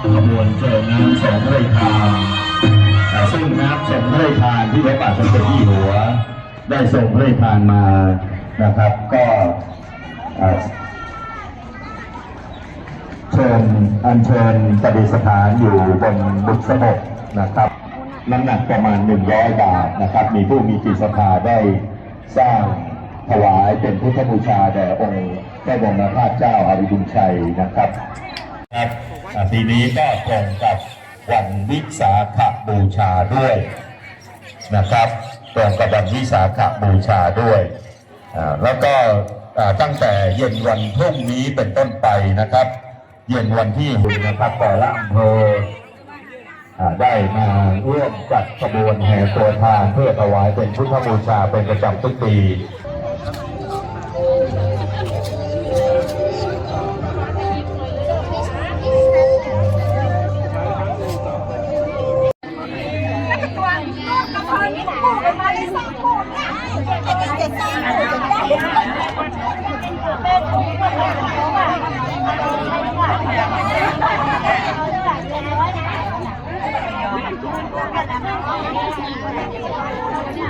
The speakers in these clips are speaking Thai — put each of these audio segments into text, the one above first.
ขบวนเชิญน้ำสงฆ์พรทานอ่ซึ่งน้ำสงฆ์พรทานที่พระบาทสมเด็จที่หัว ได้ทรงพระทานมานะครับ ก็เชิญอัญเชิญประดิษฐานอยู่บนบุษบกนะครับน้ำหนักประมาณ 100 บาทนะครับ มีผู้มีจิตศรัทธาได้สร้างถวายเป็นพุทธบูชาแด่องค์พระบรมธาตุเจ้าอาริบุญชัยนะครับครับ ปีนี้ก็ตรงกับวันวิสาขบูชาด้วยนะครับ ตรงกับวันวิสาขบูชาด้วย แล้วก็ตั้งแต่เย็นวันพรุ่งนี้เป็นต้นไปนะครับ เย็นวันที่หกนะครับแต่ละอำเภออได้มาร่วมจัดขบวนแห่ตัวทานเพื่อถวายเป็นพุทธบูชาเป็นประจำทุกปี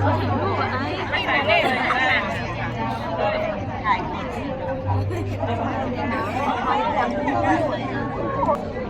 เขาถึงลูกไอ้ไม่ใช่เล่นถ่ายคลิป